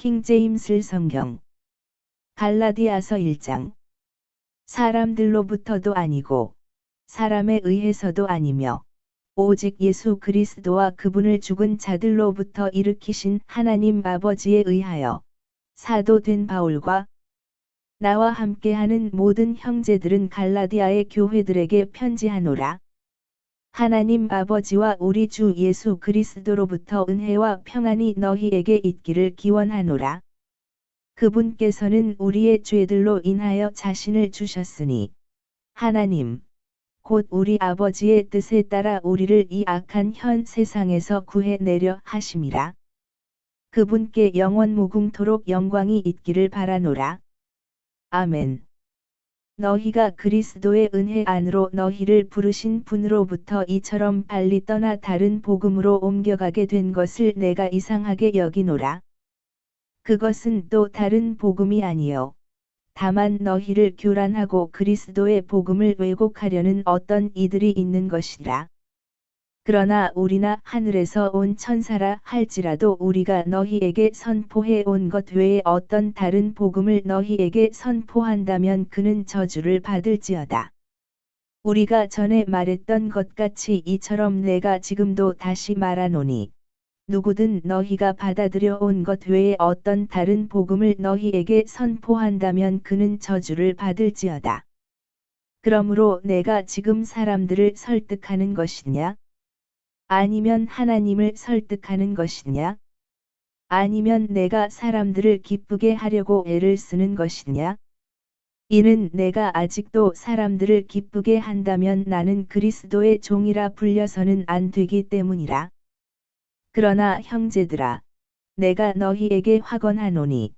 킹제임스 성경 갈라디아서 1장 사람들로부터도 아니고 사람에 의해서도 아니며 오직 예수 그리스도와 그분을 죽은 자들로부터 일으키신 하나님 아버지에 의하여 사도 된 바울과 나와 함께하는 모든 형제들은 갈라디아의 교회들에게 편지하노라. 하나님 아버지와 우리 주 예수 그리스도로부터 은혜와 평안이 너희에게 있기를 기원하노라. 그분께서는 우리의 죄들로 인하여 자신을 주셨으니 하나님 곧 우리 아버지의 뜻에 따라 우리를 이 악한 현 세상에서 구해내려 하심이라. 그분께 영원 무궁토록 영광이 있기를 바라노라. 아멘. 너희가 그리스도의 은혜 안으로 너희를 부르신 분으로부터 이처럼 빨리 떠나 다른 복음으로 옮겨가게 된 것을 내가 이상하게 여기노라. 그것은 또 다른 복음이 아니요. 다만 너희를 교란하고 그리스도의 복음을 왜곡하려는 어떤 이들이 있는 것이라. 그러나 우리나 하늘에서 온 천사라 할지라도 우리가 너희에게 선포해 온 것 외에 어떤 다른 복음을 너희에게 선포한다면 그는 저주를 받을지어다. 우리가 전에 말했던 것 같이 이처럼 내가 지금도 다시 말하노니 누구든 너희가 받아들여 온 것 외에 어떤 다른 복음을 너희에게 선포한다면 그는 저주를 받을지어다. 그러므로 내가 지금 사람들을 설득하는 것이냐? 아니면 하나님을 설득하는 것이냐? 아니면 내가 사람들을 기쁘게 하려고 애를 쓰는 것이냐? 이는 내가 아직도 사람들을 기쁘게 한다면 나는 그리스도의 종이라 불려서는 안 되기 때문이라. 그러나 형제들아, 내가 너희에게 확언하노니,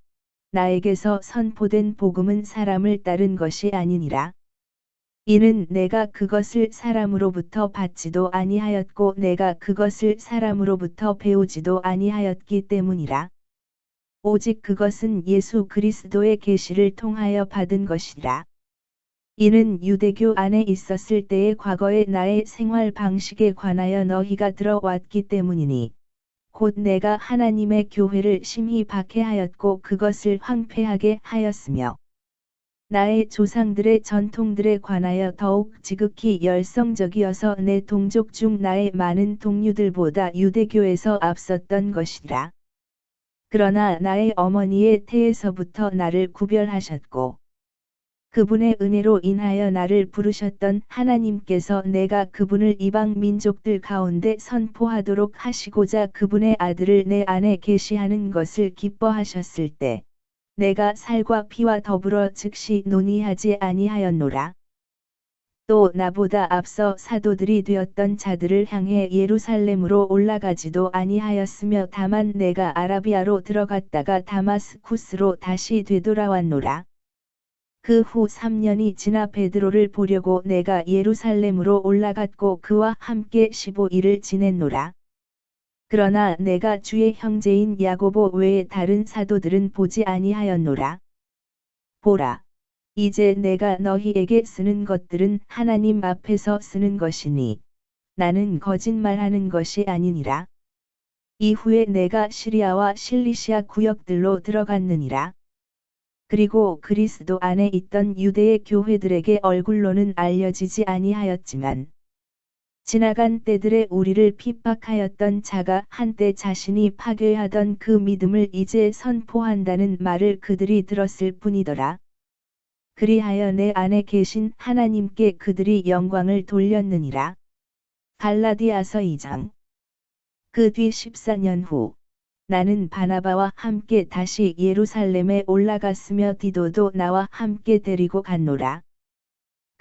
나에게서 선포된 복음은 사람을 따른 것이 아니니라. 이는 내가 그것을 사람으로부터 받지도 아니하였고 내가 그것을 사람으로부터 배우지도 아니하였기 때문이라. 오직 그것은 예수 그리스도의 계시를 통하여 받은 것이라. 이는 유대교 안에 있었을 때의 과거의 나의 생활 방식에 관하여 너희가 들어왔기 때문이니 곧 내가 하나님의 교회를 심히 박해하였고 그것을 황폐하게 하였으며 나의 조상들의 전통들에 관하여 더욱 지극히 열성적이어서 내 동족 중 나의 많은 동료들보다 유대교에서 앞섰던 것이라. 그러나 나의 어머니의 태에서부터 나를 구별하셨고 그분의 은혜로 인하여 나를 부르셨던 하나님께서 내가 그분을 이방 민족들 가운데 선포하도록 하시고자 그분의 아들을 내 안에 계시하는 것을 기뻐하셨을 때 내가 살과 피와 더불어 즉시 논의하지 아니하였노라. 또 나보다 앞서 사도들이 되었던 자들을 향해 예루살렘으로 올라가지도 아니하였으며 다만 내가 아라비아로 들어갔다가 다마스쿠스로 다시 되돌아왔노라. 그 후 3년이 지나 베드로를 보려고 내가 예루살렘으로 올라갔고 그와 함께 15일을 지냈노라. 그러나 내가 주의 형제인 야고보 외에 다른 사도들은 보지 아니하였노라. 보라. 이제 내가 너희에게 쓰는 것들은 하나님 앞에서 쓰는 것이니 나는 거짓말하는 것이 아니니라. 이후에 내가 시리아와 실리시아 구역들로 들어갔느니라. 그리고 그리스도 안에 있던 유대의 교회들에게 얼굴로는 알려지지 아니하였지만 지나간 때들에 우리를 핍박하였던 자가 한때 자신이 파괴하던 그 믿음을 이제 선포한다는 말을 그들이 들었을 뿐이더라. 그리하여 내 안에 계신 하나님께 그들이 영광을 돌렸느니라. 갈라디아서 2장 그 뒤 14년 후 나는 바나바와 함께 다시 예루살렘에 올라갔으며 디도도 나와 함께 데리고 갔노라.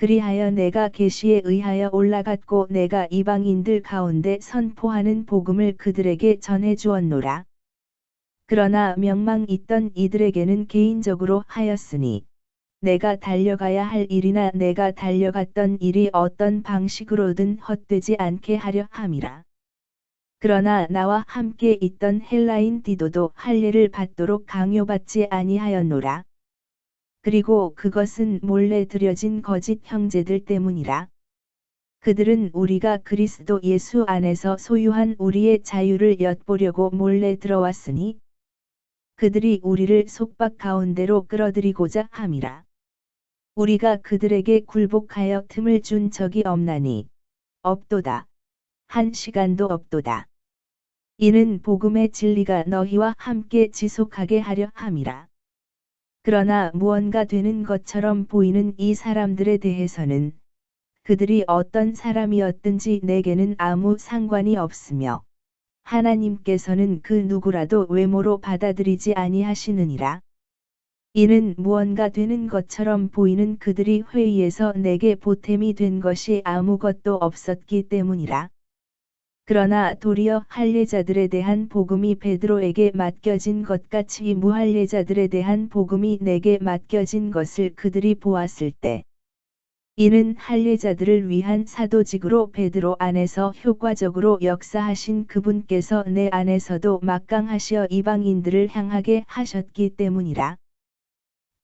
그리하여 내가 계시에 의하여 올라갔고 내가 이방인들 가운데 선포하는 복음을 그들에게 전해 주었노라. 그러나 명망 있던 이들에게는 개인적으로 하였으니 내가 달려가야 할 일이나 내가 달려갔던 일이 어떤 방식으로든 헛되지 않게 하려 함이라. 그러나 나와 함께 있던 헬라인 디도도 할례를 받도록 강요받지 아니하였노라. 그리고 그것은 몰래 들여진 거짓 형제들 때문이라. 그들은 우리가 그리스도 예수 안에서 소유한 우리의 자유를 엿보려고 몰래 들어왔으니 그들이 우리를 속박 가운데로 끌어들이고자 함이라. 우리가 그들에게 굴복하여 틈을 준 적이 없나니 없도다. 한 시간도 없도다. 이는 복음의 진리가 너희와 함께 지속하게 하려 함이라. 그러나 무언가 되는 것처럼 보이는 이 사람들에 대해서는 그들이 어떤 사람이었든지 내게는 아무 상관이 없으며 하나님께서는 그 누구라도 외모로 받아들이지 아니하시느니라. 이는 무언가 되는 것처럼 보이는 그들이 회의에서 내게 보탬이 된 것이 아무것도 없었기 때문이라. 그러나 도리어 할례자들에 대한 복음이 베드로에게 맡겨진 것 같이 무할례자들에 대한 복음이 내게 맡겨진 것을 그들이 보았을 때 이는 할례자들을 위한 사도직으로 베드로 안에서 효과적으로 역사하신 그분께서 내 안에서도 막강하시어 이방인들을 향하게 하셨기 때문이라.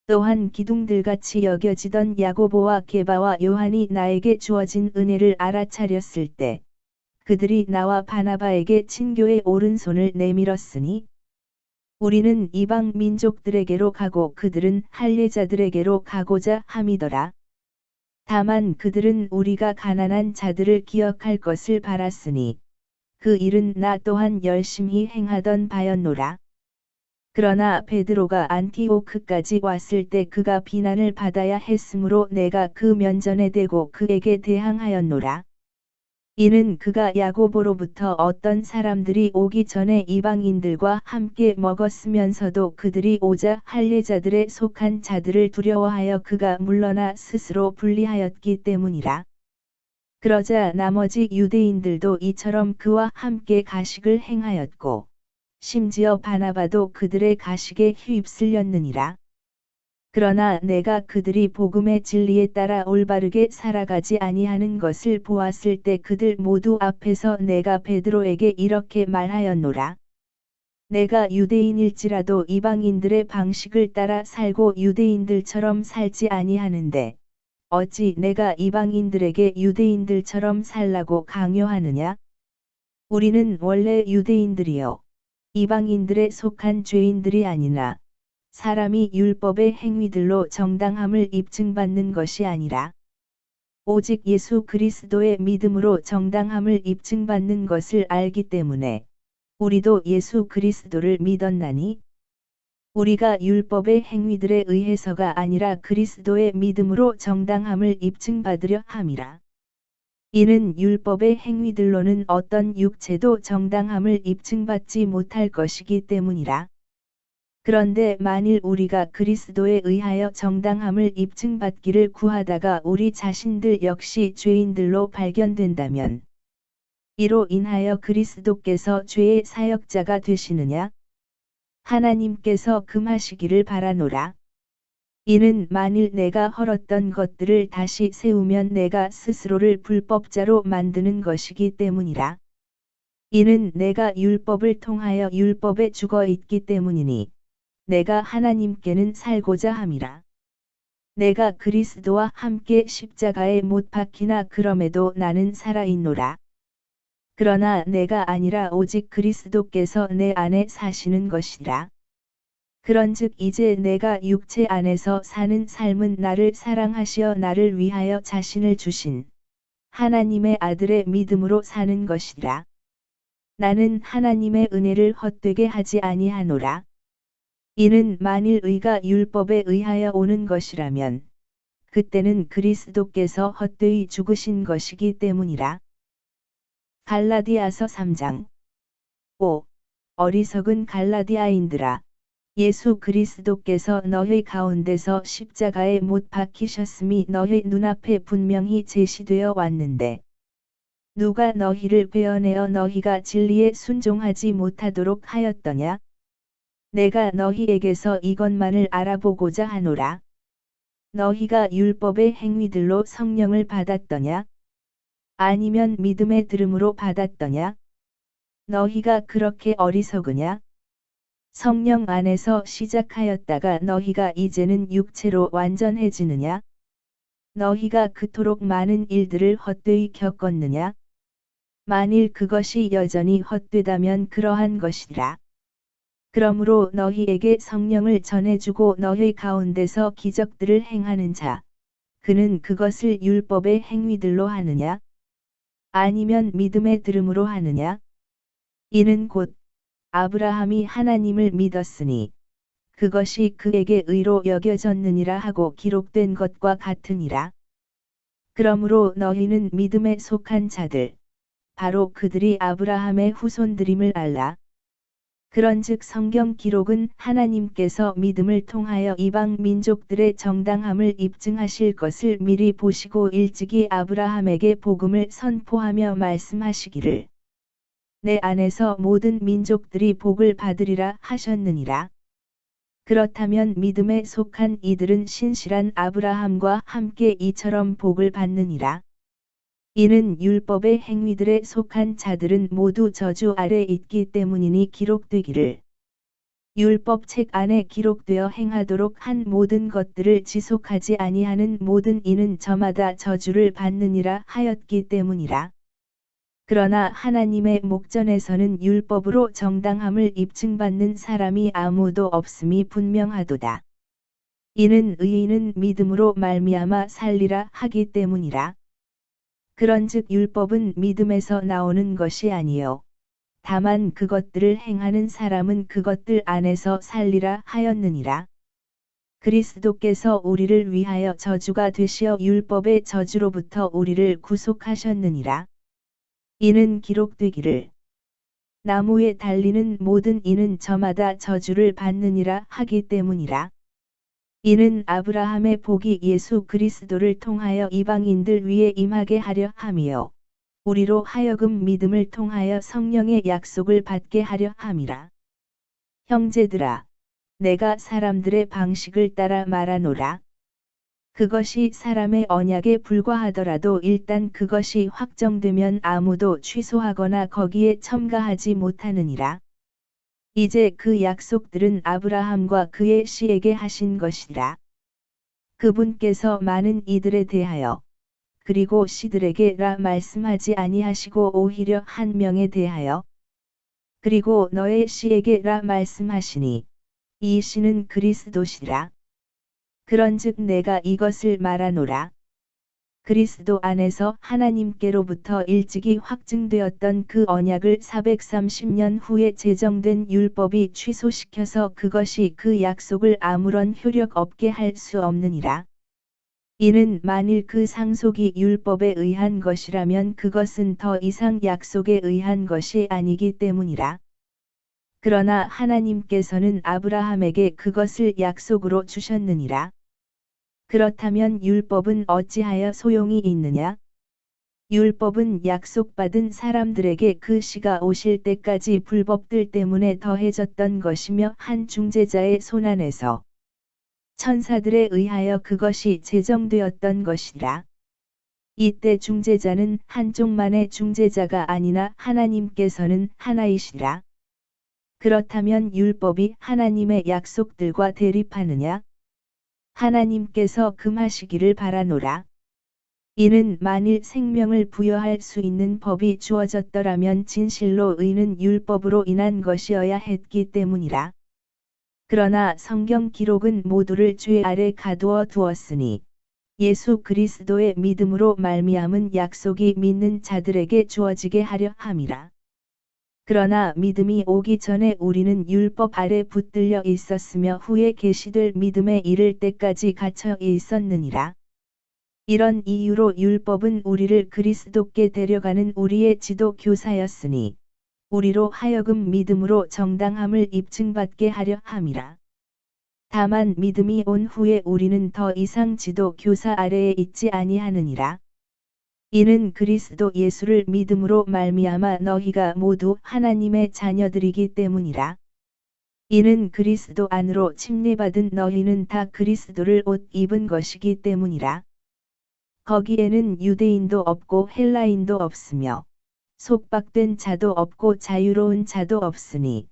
또한 기둥들같이 여겨지던 야고보와 게바와 요한이 나에게 주어진 은혜를 알아차렸을 때 그들이 나와 바나바에게 친교의 오른손을 내밀었으니 우리는 이방 민족들에게로 가고 그들은 할례자들에게로 가고자 함이더라. 다만 그들은 우리가 가난한 자들을 기억할 것을 바랐으니 그 일은 나 또한 열심히 행하던 바였노라. 그러나 베드로가 안티오크까지 왔을 때 그가 비난을 받아야 했으므로 내가 그 면전에 대고 그에게 대항하였노라. 이는 그가 야고보로부터 어떤 사람들이 오기 전에 이방인들과 함께 먹었으면서도 그들이 오자 할례자들에 속한 자들을 두려워하여 그가 물러나 스스로 분리하였기 때문이라. 그러자 나머지 유대인들도 이처럼 그와 함께 가식을 행하였고 심지어 바나바도 그들의 가식에 휩쓸렸느니라. 그러나 내가 그들이 복음의 진리에 따라 올바르게 살아가지 아니하는 것을 보았을 때 그들 모두 앞에서 내가 베드로에게 이렇게 말하였노라. 내가 유대인일지라도 이방인들의 방식을 따라 살고 유대인들처럼 살지 아니하는데 어찌 내가 이방인들에게 유대인들처럼 살라고 강요하느냐? 우리는 원래 유대인들이요. 이방인들에 속한 죄인들이 아니나 사람이 율법의 행위들로 정당함을 입증받는 것이 아니라 오직 예수 그리스도의 믿음으로 정당함을 입증받는 것을 알기 때문에 우리도 예수 그리스도를 믿었나니 우리가 율법의 행위들에 의해서가 아니라 그리스도의 믿음으로 정당함을 입증받으려 함이라. 이는 율법의 행위들로는 어떤 육체도 정당함을 입증받지 못할 것이기 때문이라. 그런데 만일 우리가 그리스도에 의하여 정당함을 입증받기를 구하다가 우리 자신들 역시 죄인들로 발견된다면 이로 인하여 그리스도께서 죄의 사역자가 되시느냐? 하나님께서 금하시기를 바라노라. 이는 만일 내가 헐었던 것들을 다시 세우면 내가 스스로를 불법자로 만드는 것이기 때문이라. 이는 내가 율법을 통하여 율법에 죽어 있기 때문이니 내가 하나님께는 살고자 함이라. 내가 그리스도와 함께 십자가에 못 박히나 그럼에도 나는 살아있노라. 그러나 내가 아니라 오직 그리스도께서 내 안에 사시는 것이라. 그런즉 이제 내가 육체 안에서 사는 삶은 나를 사랑하시어 나를 위하여 자신을 주신 하나님의 아들의 믿음으로 사는 것이라. 나는 하나님의 은혜를 헛되게 하지 아니하노라. 이는 만일 의가 율법에 의하여 오는 것이라면 그때는 그리스도께서 헛되이 죽으신 것이기 때문이라. 갈라디아서 3장 5. 어리석은 갈라디아인들아 예수 그리스도께서 너희 가운데서 십자가에 못 박히셨음이 너희 눈앞에 분명히 제시되어 왔는데 누가 너희를 베어내어 너희가 진리에 순종하지 못하도록 하였더냐? 내가 너희에게서 이것만을 알아보고자 하노라. 너희가 율법의 행위들로 성령을 받았더냐? 아니면 믿음의 들음으로 받았더냐? 너희가 그렇게 어리석으냐? 성령 안에서 시작하였다가 너희가 이제는 육체로 완전해지느냐? 너희가 그토록 많은 일들을 헛되이 겪었느냐? 만일 그것이 여전히 헛되다면 그러한 것이라. 그러므로 너희에게 성령을 전해주고 너희 가운데서 기적들을 행하는 자, 그는 그것을 율법의 행위들로 하느냐? 아니면 믿음의 들음으로 하느냐? 이는 곧 아브라함이 하나님을 믿었으니 그것이 그에게 의로 여겨졌느니라 하고 기록된 것과 같으니라. 그러므로 너희는 믿음에 속한 자들, 바로 그들이 아브라함의 후손들임을 알라. 그런즉 성경 기록은 하나님께서 믿음을 통하여 이방 민족들의 정당함을 입증하실 것을 미리 보시고 일찍이 아브라함에게 복음을 선포하며 말씀하시기를 내 안에서 모든 민족들이 복을 받으리라 하셨느니라. 그렇다면 믿음에 속한 이들은 신실한 아브라함과 함께 이처럼 복을 받느니라. 이는 율법의 행위들에 속한 자들은 모두 저주 아래 있기 때문이니 기록되기를. 율법 책 안에 기록되어 행하도록 한 모든 것들을 지속하지 아니하는 모든 이는 저마다 저주를 받느니라 하였기 때문이라. 그러나 하나님의 목전에서는 율법으로 정당함을 입증받는 사람이 아무도 없음이 분명하도다. 이는 의인은 믿음으로 말미암아 살리라 하기 때문이라. 그런즉 율법은 믿음에서 나오는 것이 아니요 다만 그것들을 행하는 사람은 그것들 안에서 살리라 하였느니라. 그리스도께서 우리를 위하여 저주가 되시어 율법의 저주로부터 우리를 구속하셨느니라. 이는 기록되기를 나무에 달리는 모든 이는 저마다 저주를 받느니라 하기 때문이라. 이는 아브라함의 복이 예수 그리스도를 통하여 이방인들 위에 임하게 하려 함이요. 우리로 하여금 믿음을 통하여 성령의 약속을 받게 하려 함이라. 형제들아, 내가 사람들의 방식을 따라 말하노라. 그것이 사람의 언약에 불과하더라도 일단 그것이 확정되면 아무도 취소하거나 거기에 첨가하지 못하느니라. 이제 그 약속들은 아브라함과 그의 씨에게 하신 것이라. 그분께서 많은 이들에 대하여 그리고 씨들에게 라 말씀하지 아니하시고 오히려 한 명에 대하여 그리고 너의 씨에게 라 말씀하시니 이 씨는 그리스도시라. 그런즉 내가 이것을 말하노라. 그리스도 안에서 하나님께로부터 일찍이 확증되었던 그 언약을 430년 후에 제정된 율법이 취소시켜서 그것이 그 약속을 아무런 효력 없게 할 수 없느니라. 이는 만일 그 상속이 율법에 의한 것이라면 그것은 더 이상 약속에 의한 것이 아니기 때문이라. 그러나 하나님께서는 아브라함에게 그것을 약속으로 주셨느니라. 그렇다면 율법은 어찌하여 소용이 있느냐? 율법은 약속받은 사람들에게 그 시가 오실 때까지 불법들 때문에 더해졌던 것이며 한 중재자의 손안에서 천사들에 의하여 그것이 제정되었던 것이라. 이때 중재자는 한쪽만의 중재자가 아니나 하나님께서는 하나이시라. 그렇다면 율법이 하나님의 약속들과 대립하느냐? 하나님께서 금하시기를 바라노라. 이는 만일 생명을 부여할 수 있는 법이 주어졌더라면 진실로 의는 율법으로 인한 것이어야 했기 때문이라. 그러나 성경 기록은 모두를 죄 아래 가두어 두었으니 예수 그리스도의 믿음으로 말미암은 약속이 믿는 자들에게 주어지게 하려 함이라. 그러나 믿음이 오기 전에 우리는 율법 아래 붙들려 있었으며 후에 계시될 믿음에 이를 때까지 갇혀 있었느니라. 이런 이유로 율법은 우리를 그리스도께 데려가는 우리의 지도 교사였으니 우리로 하여금 믿음으로 정당함을 입증받게 하려 함이라. 다만 믿음이 온 후에 우리는 더 이상 지도 교사 아래에 있지 아니하느니라. 이는 그리스도 예수를 믿음으로 말미암아 너희가 모두 하나님의 자녀들이기 때문이라. 이는 그리스도 안으로 침례받은 너희는 다 그리스도를 옷 입은 것이기 때문이라. 거기에는 유대인도 없고 헬라인도 없으며 속박된 자도 없고 자유로운 자도 없으니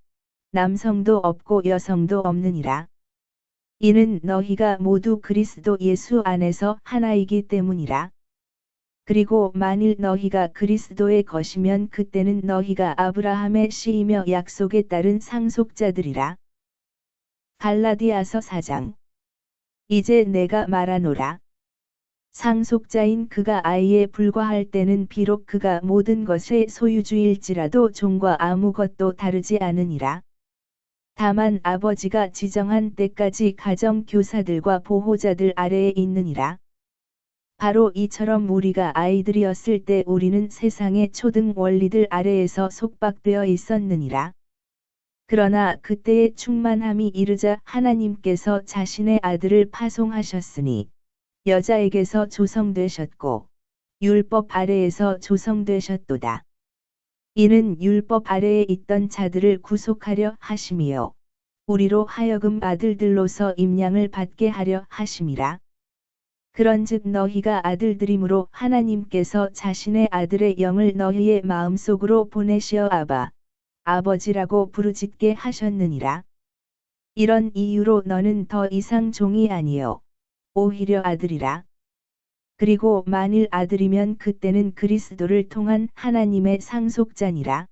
남성도 없고 여성도 없느니라. 이는 너희가 모두 그리스도 예수 안에서 하나이기 때문이라. 그리고 만일 너희가 그리스도의 것이면 그때는 너희가 아브라함의 씨이며 약속에 따른 상속자들이라. 갈라디아서 4장 이제 내가 말하노라. 상속자인 그가 아이에 불과할 때는 비록 그가 모든 것의 소유주일지라도 종과 아무것도 다르지 않으니라. 다만 아버지가 지정한 때까지 가정 교사들과 보호자들 아래에 있느니라. 바로 이처럼 우리가 아이들이었을 때 우리는 세상의 초등 원리들 아래에서 속박되어 있었느니라. 그러나 그때의 충만함이 이르자 하나님께서 자신의 아들을 파송하셨으니 여자에게서 조성되셨고 율법 아래에서 조성되셨도다. 이는 율법 아래에 있던 자들을 구속하려 하심이요. 우리로 하여금 아들들로서 임량을 받게 하려 하심이라. 그런즉 너희가 아들들이므로 하나님께서 자신의 아들의 영을 너희의 마음속으로 보내시어 아바, 아버지라고 부르짖게 하셨느니라. 이런 이유로 너는 더 이상 종이 아니요. 오히려 아들이라. 그리고 만일 아들이면 그때는 그리스도를 통한 하나님의 상속자니라.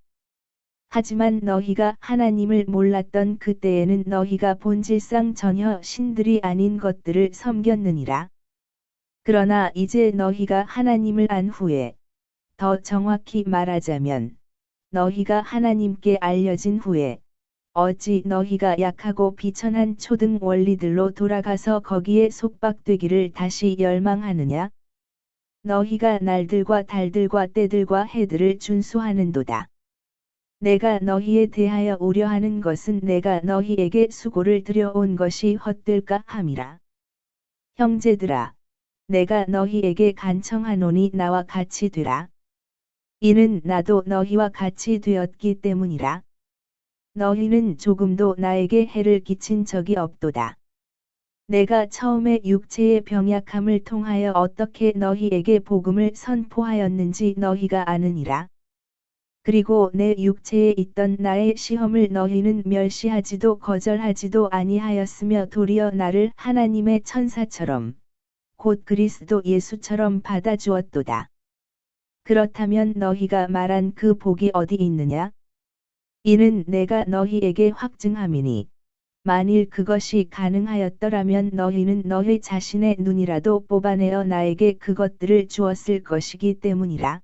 하지만 너희가 하나님을 몰랐던 그때에는 너희가 본질상 전혀 신들이 아닌 것들을 섬겼느니라. 그러나 이제 너희가 하나님을 안 후에, 더 정확히 말하자면, 너희가 하나님께 알려진 후에, 어찌 너희가 약하고 비천한 초등 원리들로 돌아가서 거기에 속박되기를 다시 열망하느냐? 너희가 날들과 달들과 때들과 해들을 준수하는도다. 내가 너희에 대하여 우려하는 것은 내가 너희에게 수고를 들여온 것이 헛될까 함이라. 형제들아, 내가 너희에게 간청하노니 나와 같이 되라. 이는 나도 너희와 같이 되었기 때문이라. 너희는 조금도 나에게 해를 끼친 적이 없도다. 내가 처음에 육체의 병약함을 통하여 어떻게 너희에게 복음을 선포하였는지 너희가 아느니라. 그리고 내 육체에 있던 나의 시험을 너희는 멸시하지도 거절하지도 아니하였으며 도리어 나를 하나님의 천사처럼 곧 그리스도 예수처럼 받아주었도다. 그렇다면 너희가 말한 그 복이 어디 있느냐? 이는 내가 너희에게 확증함이니 만일 그것이 가능하였더라면 너희는 너희 자신의 눈이라도 뽑아내어 나에게 그것들을 주었을 것이기 때문이라.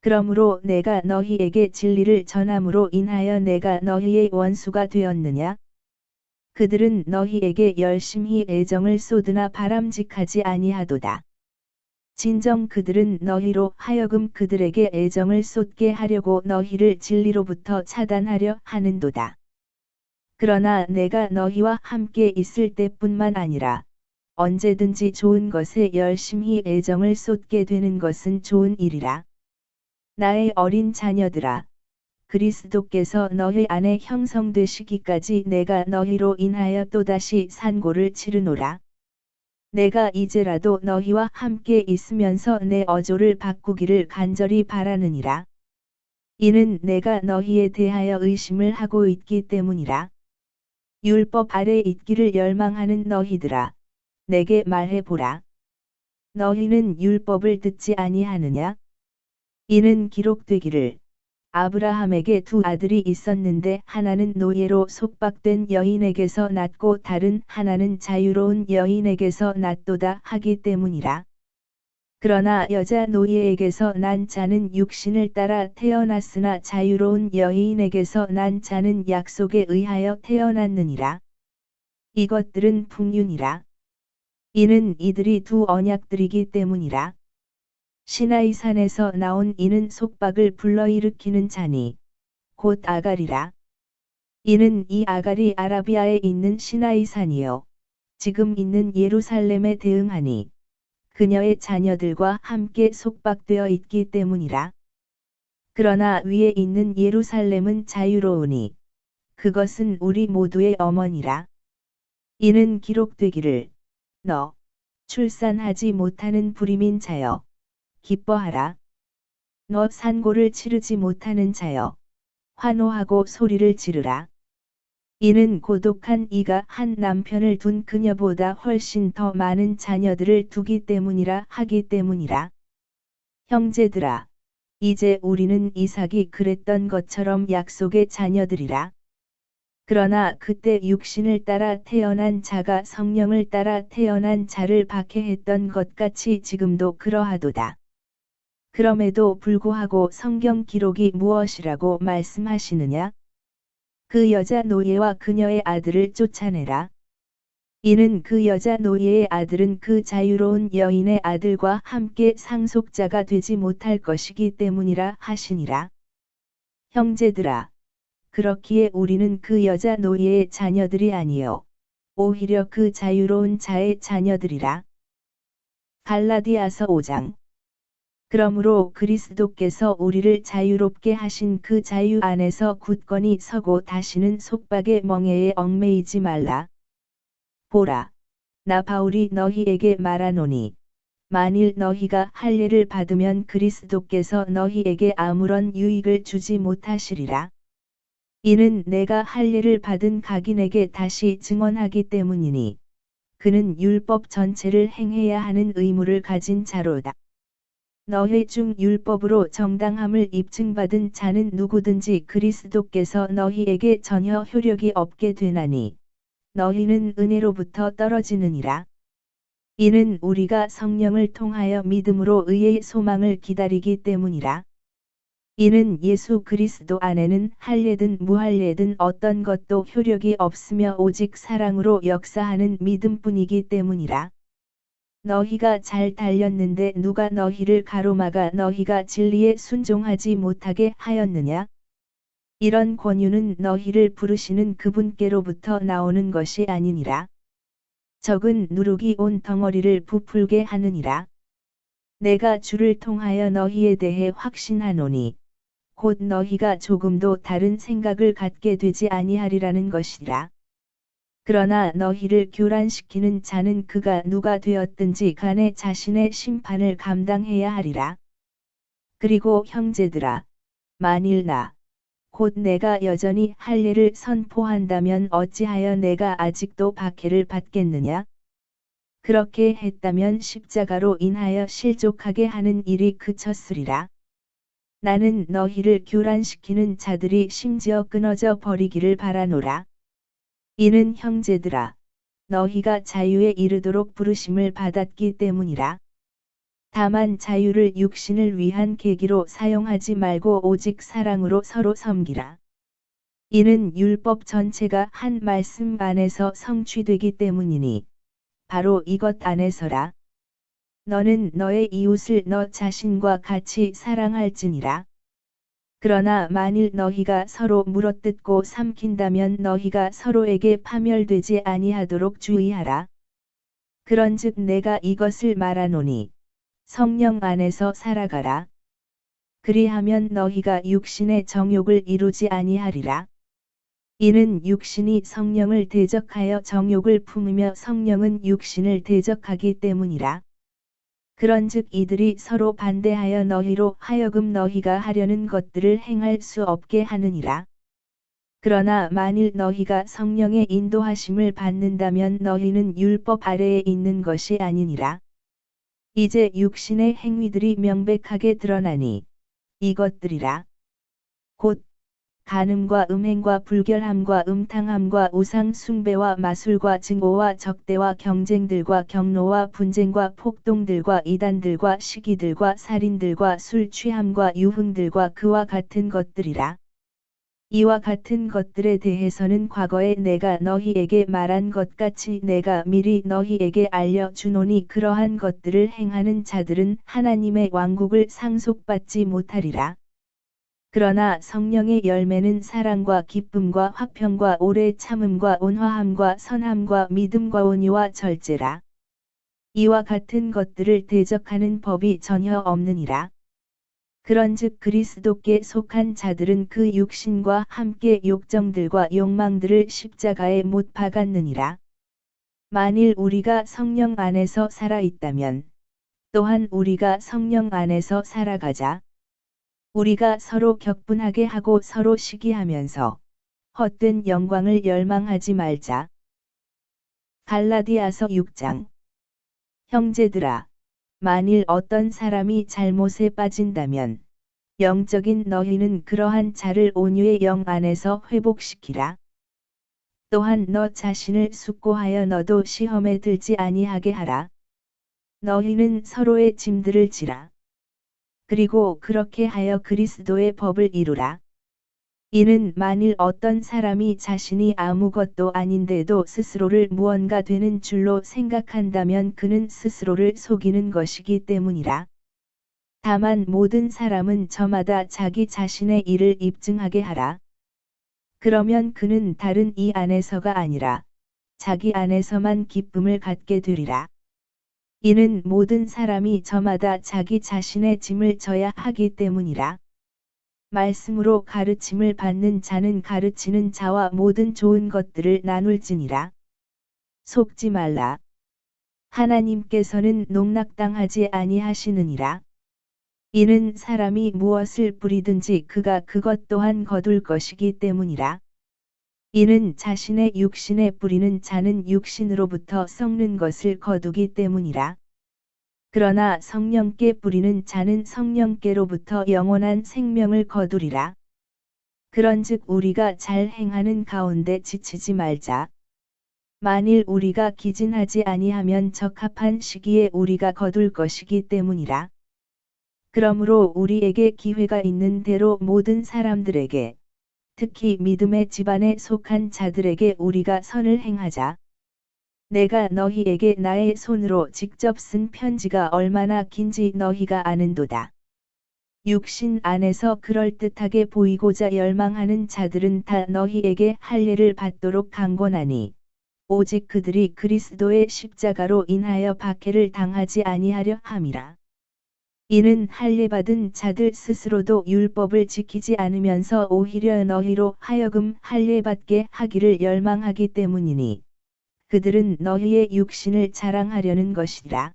그러므로 내가 너희에게 진리를 전함으로 인하여 내가 너희의 원수가 되었느냐? 그들은 너희에게 열심히 애정을 쏟으나 바람직하지 아니하도다. 진정 그들은 너희로 하여금 그들에게 애정을 쏟게 하려고 너희를 진리로부터 차단하려 하는도다. 그러나 내가 너희와 함께 있을 때뿐만 아니라 언제든지 좋은 것에 열심히 애정을 쏟게 되는 것은 좋은 일이라. 나의 어린 자녀들아, 그리스도께서 너희 안에 형성되시기까지 내가 너희로 인하여 또다시 산고를 치르노라. 내가 이제라도 너희와 함께 있으면서 내 어조를 바꾸기를 간절히 바라느니라. 이는 내가 너희에 대하여 의심을 하고 있기 때문이라. 율법 아래 있기를 열망하는 너희들아. 내게 말해보라. 너희는 율법을 듣지 아니하느냐? 이는 기록되기를 아브라함에게 두 아들이 있었는데 하나는 노예로 속박된 여인에게서 낳고 다른 하나는 자유로운 여인에게서 낳도다 하기 때문이라. 그러나 여자 노예에게서 난 자는 육신을 따라 태어났으나 자유로운 여인에게서 난 자는 약속에 의하여 태어났느니라. 이것들은 풍윤이라. 이는 이들이 두 언약들이기 때문이라. 시나이 산에서 나온 이는 속박을 불러일으키는 자니 곧 아갈이라. 이는 이 아갈이 아라비아에 있는 시나이 산이요. 지금 있는 예루살렘에 대응하니 그녀의 자녀들과 함께 속박되어 있기 때문이라. 그러나 위에 있는 예루살렘은 자유로우니 그것은 우리 모두의 어머니라. 이는 기록되기를 너 출산하지 못하는 불임인 자여 기뻐하라. 너 산고를 치르지 못하는 자여. 환호하고 소리를 지르라. 이는 고독한 이가 한 남편을 둔 그녀보다 훨씬 더 많은 자녀들을 두기 때문이라 하기 때문이라. 형제들아, 이제 우리는 이삭이 그랬던 것처럼 약속의 자녀들이라. 그러나 그때 육신을 따라 태어난 자가 성령을 따라 태어난 자를 박해했던 것 같이 지금도 그러하도다. 그럼에도 불구하고 성경 기록이 무엇이라고 말씀하시느냐? 그 여자 노예와 그녀의 아들을 쫓아내라. 이는 그 여자 노예의 아들은 그 자유로운 여인의 아들과 함께 상속자가 되지 못할 것이기 때문이라 하시니라. 형제들아, 그렇기에 우리는 그 여자 노예의 자녀들이 아니요. 오히려 그 자유로운 자의 자녀들이라. 갈라디아서 5장 그러므로 그리스도께서 우리를 자유롭게 하신 그 자유 안에서 굳건히 서고 다시는 속박의 멍에에 얽매이지 말라. 보라, 나 바울이 너희에게 말하노니, 만일 너희가 할례를 받으면 그리스도께서 너희에게 아무런 유익을 주지 못하시리라. 이는 내가 할례를 받은 각인에게 다시 증언하기 때문이니, 그는 율법 전체를 행해야 하는 의무를 가진 자로다. 너희 중 율법으로 정당함을 입증받은 자는 누구든지 그리스도께서 너희에게 전혀 효력이 없게 되나니, 너희는 은혜로부터 떨어지느니라. 이는 우리가 성령을 통하여 믿음으로 의의 소망을 기다리기 때문이라. 이는 예수 그리스도 안에는 할례든 무할례든 어떤 것도 효력이 없으며 오직 사랑으로 역사하는 믿음뿐이기 때문이라. 너희가 잘 달렸는데 누가 너희를 가로막아 너희가 진리에 순종하지 못하게 하였느냐? 이런 권유는 너희를 부르시는 그분께로부터 나오는 것이 아니니라. 적은 누룩이 온 덩어리를 부풀게 하느니라. 내가 주를 통하여 너희에 대해 확신하노니 곧 너희가 조금도 다른 생각을 갖게 되지 아니하리라는 것이라. 그러나 너희를 교란시키는 자는 그가 누가 되었든지 간에 자신의 심판을 감당해야 하리라. 그리고 형제들아, 만일 나, 곧 내가 여전히 할례를 선포한다면 어찌하여 내가 아직도 박해를 받겠느냐? 그렇게 했다면 십자가로 인하여 실족하게 하는 일이 그쳤으리라. 나는 너희를 교란시키는 자들이 심지어 끊어져 버리기를 바라노라. 이는 형제들아, 너희가 자유에 이르도록 부르심을 받았기 때문이라. 다만 자유를 육신을 위한 계기로 사용하지 말고 오직 사랑으로 서로 섬기라. 이는 율법 전체가 한 말씀 안에서 성취되기 때문이니, 바로 이것 안에서라. 너는 너의 이웃을 너 자신과 같이 사랑할지니라. 그러나 만일 너희가 서로 물어뜯고 삼킨다면 너희가 서로에게 파멸되지 아니하도록 주의하라. 그런즉 내가 이것을 말하노니 성령 안에서 살아가라. 그리하면 너희가 육신의 정욕을 이루지 아니하리라. 이는 육신이 성령을 대적하여 정욕을 품으며 성령은 육신을 대적하기 때문이라. 그런즉 이들이 서로 반대하여 너희로 하여금 너희가 하려는 것들을 행할 수 없게 하느니라. 그러나 만일 너희가 성령의 인도하심을 받는다면 너희는 율법 아래에 있는 것이 아니니라. 이제 육신의 행위들이 명백하게 드러나니 이것들이라. 곧 간음과 음행과 불결함과 음탕함과 우상 숭배와 마술과 증오와 적대와 경쟁들과 경노와 분쟁과 폭동들과 이단들과 시기들과 살인들과 술 취함과 유흥들과 그와 같은 것들이라. 이와 같은 것들에 대해서는 과거에 내가 너희에게 말한 것 같이 내가 미리 너희에게 알려주노니 그러한 것들을 행하는 자들은 하나님의 왕국을 상속받지 못하리라. 그러나 성령의 열매는 사랑과 기쁨과 화평과 오래 참음과 온화함과 선함과 믿음과 온유와 절제라. 이와 같은 것들을 대적하는 법이 전혀 없느니라. 그런즉 그리스도께 속한 자들은 그 육신과 함께 욕정들과 욕망들을 십자가에 못 박았느니라. 만일 우리가 성령 안에서 살아 있다면 또한 우리가 성령 안에서 살아가자. 우리가 서로 격분하게 하고 서로 시기하면서 헛된 영광을 열망하지 말자. 갈라디아서 6장 형제들아 만일 어떤 사람이 잘못에 빠진다면 영적인 너희는 그러한 자를 온유의 영 안에서 회복시키라. 또한 너 자신을 숙고하여 너도 시험에 들지 아니하게 하라. 너희는 서로의 짐들을 지라. 그리고 그렇게 하여 그리스도의 법을 이루라. 이는 만일 어떤 사람이 자신이 아무것도 아닌데도 스스로를 무언가 되는 줄로 생각한다면 그는 스스로를 속이는 것이기 때문이라. 다만 모든 사람은 저마다 자기 자신의 일을 입증하게 하라. 그러면 그는 다른 이 안에서가 아니라 자기 안에서만 기쁨을 갖게 되리라. 이는 모든 사람이 저마다 자기 자신의 짐을 져야 하기 때문이라. 말씀으로 가르침을 받는 자는 가르치는 자와 모든 좋은 것들을 나눌지니라. 속지 말라. 하나님께서는 농락당하지 아니하시느니라. 이는 사람이 무엇을 뿌리든지 그가 그것 또한 거둘 것이기 때문이라. 이는 자신의 육신에 뿌리는 자는 육신으로부터 썩는 것을 거두기 때문이라. 그러나 성령께 뿌리는 자는 성령께로부터 영원한 생명을 거두리라. 그런즉 우리가 잘 행하는 가운데 지치지 말자. 만일 우리가 기진하지 아니하면 적합한 시기에 우리가 거둘 것이기 때문이라. 그러므로 우리에게 기회가 있는 대로 모든 사람들에게, 특히 믿음의 집안에 속한 자들에게 우리가 선을 행하자. 내가 너희에게 나의 손으로 직접 쓴 편지가 얼마나 긴지 너희가 아는도다. 육신 안에서 그럴듯하게 보이고자 열망하는 자들은 다 너희에게 할례를 받도록 강권하니 오직 그들이 그리스도의 십자가로 인하여 박해를 당하지 아니하려 함이라. 이는 할례받은 자들 스스로도 율법을 지키지 않으면서 오히려 너희로 하여금 할례받게 하기를 열망하기 때문이니 그들은 너희의 육신을 자랑하려는 것이라.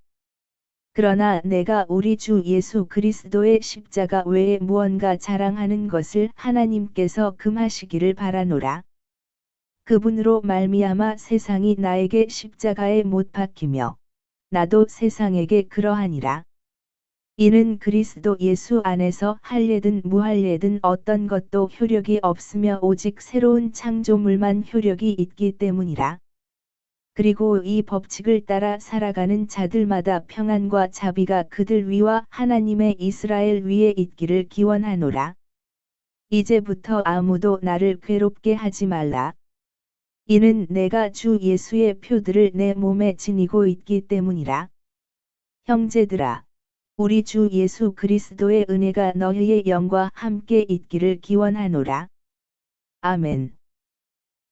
그러나 내가 우리 주 예수 그리스도의 십자가 외에 무언가 자랑하는 것을 하나님께서 금하시기를 바라노라. 그분으로 말미암아 세상이 나에게 십자가에 못 박히며 나도 세상에게 그러하니라. 이는 그리스도 예수 안에서 할례든 무할례든 어떤 것도 효력이 없으며 오직 새로운 창조물만 효력이 있기 때문이라. 그리고 이 법칙을 따라 살아가는 자들마다 평안과 자비가 그들 위와 하나님의 이스라엘 위에 있기를 기원하노라. 이제부터 아무도 나를 괴롭게 하지 말라. 이는 내가 주 예수의 표들을 내 몸에 지니고 있기 때문이라. 형제들아, 우리 주 예수 그리스도의 은혜가 너희의 영과 함께 있기를 기원하노라. 아멘.